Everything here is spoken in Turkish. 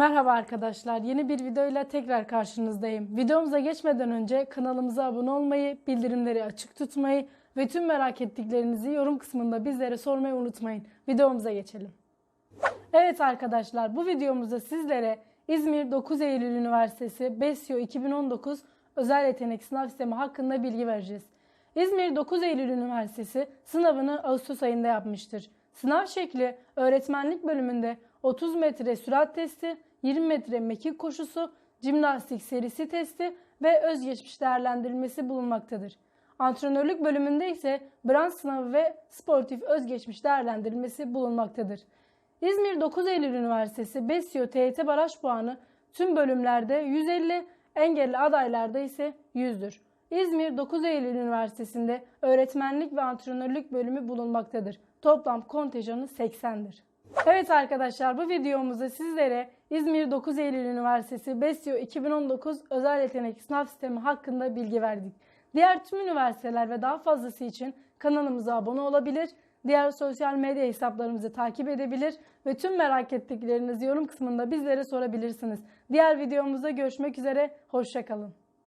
Merhaba arkadaşlar. Yeni bir videoyla tekrar karşınızdayım. Videomuza geçmeden önce kanalımıza abone olmayı, bildirimleri açık tutmayı ve tüm merak ettiklerinizi yorum kısmında bizlere sormayı unutmayın. Videomuza geçelim. Evet arkadaşlar bu videomuzda sizlere İzmir 9 Eylül Üniversitesi BESYO 2019 özel yetenek sınav sistemi hakkında bilgi vereceğiz. İzmir 9 Eylül Üniversitesi sınavını Ağustos ayında yapmıştır. Sınav şekli öğretmenlik bölümünde 30 metre sürat testi, 20 metre mekik koşusu, jimnastik serisi testi ve özgeçmiş değerlendirilmesi bulunmaktadır. Antrenörlük bölümünde ise branş sınavı ve sportif özgeçmiş değerlendirilmesi bulunmaktadır. İzmir 9 Eylül Üniversitesi BESYO TYT baraj puanı tüm bölümlerde 150, engelli adaylarda ise 100'dür. İzmir 9 Eylül Üniversitesi'nde öğretmenlik ve antrenörlük bölümü bulunmaktadır. Toplam kontenjanı 80'dir. Evet arkadaşlar bu videomuzda sizlere İzmir 9 Eylül Üniversitesi BESYO 2019 özel yetenek sınav sistemi hakkında bilgi verdik. Diğer tüm üniversiteler ve daha fazlası için kanalımıza abone olabilir, diğer sosyal medya hesaplarımızı takip edebilir ve tüm merak ettiklerinizi yorum kısmında bizlere sorabilirsiniz. Diğer videomuzda görüşmek üzere, hoşçakalın.